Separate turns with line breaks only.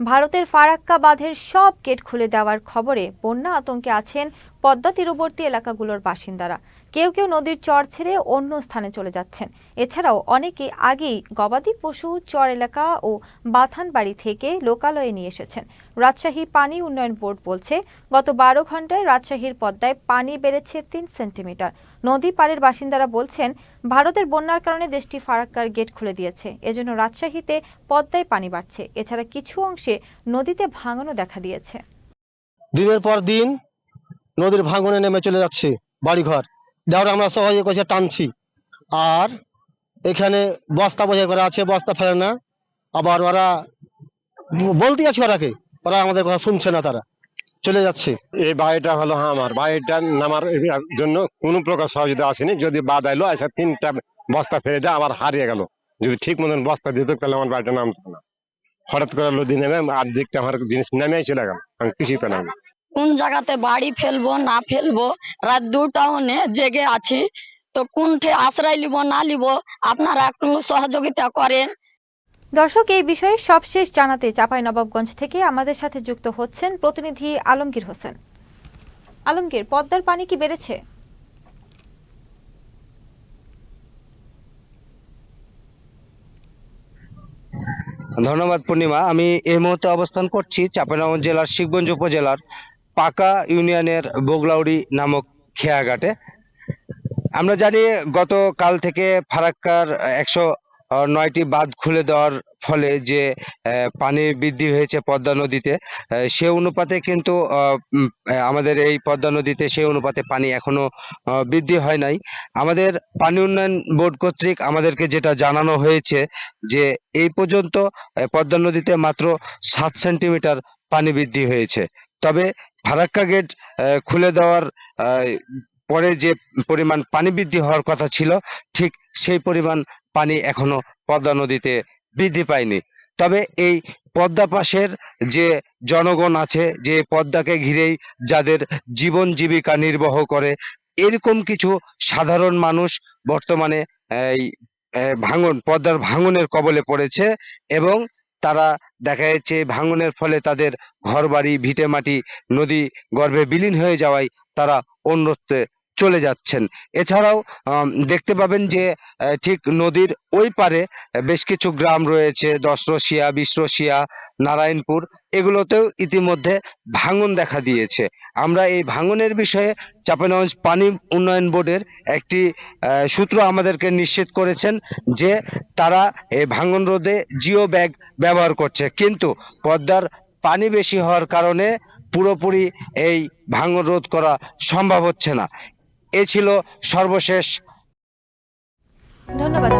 ভারতের ফারাক্কা বাঁধের সব গেট খুলে দেওয়ার খবরে বন্যা আতঙ্কে আছেন পদ্মা তীরবর্তী এলাকাগুলোর বাসিন্দারা। কেউ কেউ নদীর চর ছেড়ে অন্য স্থানে চলে যাচ্ছেন। এছাড়াও অনেকে আগেই গবাদি পশু, চর এলাকা ও বাথান বাড়ি থেকে লোকালয়ে নিয়ে এসেছেন। রাজশাহী পানি উন্নয়ন বোর্ড বলছে, গত বারো ঘন্টায় রাজশাহীর পদ্মায় পানি বেড়েছে তিন সেন্টিমিটার। নদী পাড়ের বাসিন্দারা বলছেন, ভারতের বন্যার কারণে দেশটি ফারাক্কার গেট খুলে দিয়েছে। এজন্য রাজশাহীতে পদ্মায় পানি বাড়ছে। এছাড়া কিছু অংশে নদীতে ভাঙনও দেখা দিয়েছে।
দিনের পর দিন নদীর ভাঙনে নেমে চলে যাচ্ছে বাড়িঘর। দেওয়ার আমরা সহজে কষে টানছি। আর এখানে বস্তা বোঝাই করা আছে, বস্তা ফেলে না। আবার ওরা বলতে আছে ওরাকে, ওরা আমাদের কথা শুনছে না তারা। চলে যাচ্ছে।
এই বাড়িটা হলো আমার। বাড়িটা নামার জন্য কোনো প্রকার সহযোগিতা আসেনি। যদি বাদ আইলো এসে তিনটা বস্তা ফেলে দেয়, আবার হারিয়ে গেল। যদি ঠিক মতন বস্তা দিত, তাহলে আমার বাড়িটা নামতো না। হঠাৎ করে নদী নেমে আর দিকটা আমার জিনিস নেমেই চলে গেল। আমি কিছুই পেলাম
কোন জায়গাতে বাড়ি ফেলব না ফেলব রাত দুটাউনে জেগে আছি। তো কোনঠে আশ্রয় লিব না লিব আপনারা একটু সহযোগিতা করেন।
দর্শক এই বিষয়ে সবশেষ জানাতে চাপাই নবাবগঞ্জ থেকে আমাদের সাথে যুক্ত হচ্ছেন প্রতিনিধি আলমগীর হোসেন। আলমগীর পদ্মার পানি কি বেড়েছে?
ধন্যবাদ পূর্ণিমা। আমি এই মুহূর্তে অবস্থান করছি চাঁপাইনবাবগঞ্জ জেলার শিবগঞ্জ উপজেলার পাকা ইউনিয়নের বগলাউড়ি নামক খেয়াঘাটে। আমরা জানি গতকাল থেকে ফারাক্কার একশো নয়টি বাঁধ খুলে দেওয়ার ফলে যে পানি বৃদ্ধি হয়েছে পদ্মা নদীতে সে অনুপাতে কিন্তু আমাদের এই পদ্মা নদীতে সেই অনুপাতে পানি এখনও বৃদ্ধি হয় নাই। আমাদের পানি উন্নয়ন বোর্ড কর্তৃক আমাদেরকে যেটা জানানো হয়েছে যে, এই পর্যন্ত পদ্মা নদীতে মাত্র সাত সেন্টিমিটার পানি বৃদ্ধি হয়েছে। তবে ফারাক্কা গেট খুলে দেওয়ার পরে যে পরিমাণ পানি বৃদ্ধি হওয়ার কথা ছিল, ঠিক সেই পরিমাণ পানি এখনও পদ্মা নদীতে বৃদ্ধি পায়নি। তবে এই পদ্মা পাশের যে জনগণ আছে, যে পদ্মাকে ঘিরেই যাদের জীবন জীবিকা নির্বাহ করে, এরকম কিছু সাধারণ মানুষ বর্তমানে এই ভাঙন, পদ্মার ভাঙনের কবলে পড়েছে এবং তারা দেখা যাচ্ছে ভাঙনের ফলে তাদের ঘরবাড়ি, ভিটেমাটি, নদী গর্ভে বিলীন হয়ে যাওয়ায় তারা অন্যত্রে চলে যাচ্ছেন। এছাড়াও দেখতে পাবেন যে ঠিক নদীর ওই পারে বেশ কিছু গ্রাম রয়েছে দশরসিয়া বিশরসিয়া নারায়ণপুর, এগুলোতেও ইতিমধ্যে ভাঙন দেখা দিয়েছে। আমরা এই ভাঙনের বিষয়ে চাঁপাইনবাবগঞ্জ পানি উন্নয়ন বোর্ডের একটি সূত্র আমাদেরকে নিশ্চিত করেছেন যে, তারা এই ভাঙন রোধে জিও ব্যাগ ব্যবহার করছে। কিন্তু পদ্মার পানি বেশি হওয়ার কারণে পুরোপুরি এই ভাঙন রোধ করা সম্ভব হচ্ছে না। এ ছিল সর্বশেষ।
ধন্যবাদ